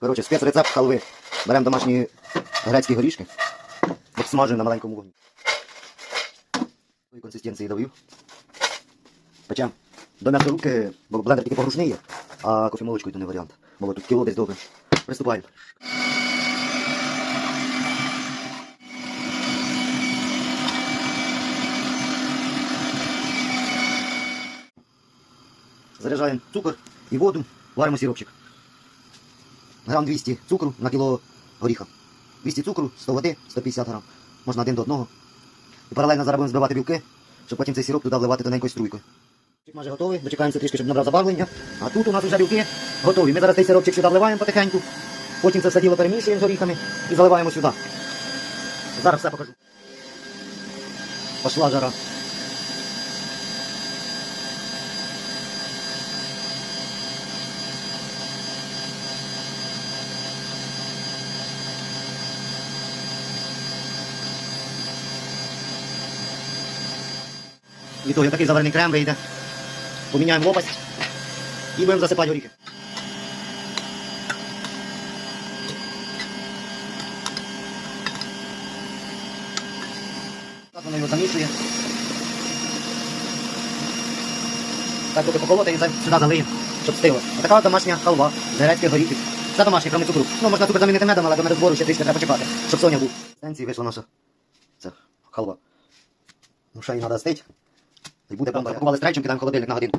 Коротше, спецрецепт халви. Беремо домашні грецькі горішки, обсмажуємо на маленькому вогні. Такої консистенції довів. Печем. До м'ясорубки, бо блендер тільки погрушний є, а кофемолочкою то не варіант. Бо тут кіло десь добре. Приступаємо. Заряджаємо цукор і воду, варимо сиропчик. Грам 200 цукру на кіло горіха. 200 цукру, 100 води, 150 грам. Можна один до одного. І паралельно зараз будемо збивати білки, щоб потім цей сироп туди вливати тоненькою струйкою. Майже готовий, дочекаємося трішки, щоб набрав забарвлення. А тут у нас вже білки готові. Ми зараз цей сиропчик сюди вливаємо потихеньку. Потім це все діло перемішуємо з горіхами і заливаємо сюди. Зараз все покажу. Пошла жара. І то я такий заварений крем вийде. Поміняємо лопасть і будемо засипати горіхи. Так воно його замішує. Так поки поколоти і сюди залиємо, щоб стило. А така домашня халва з грецьких горіхів. Це домашня, крім цукру. Ну, можна цукор замінити медом, але до медозбору ще трішки треба почекати, щоб соня був. Станції вийшла наша. Це халва. Ну, ще її треба стить. І буде бомба. Запакували стрейчем, холодильник на годинку.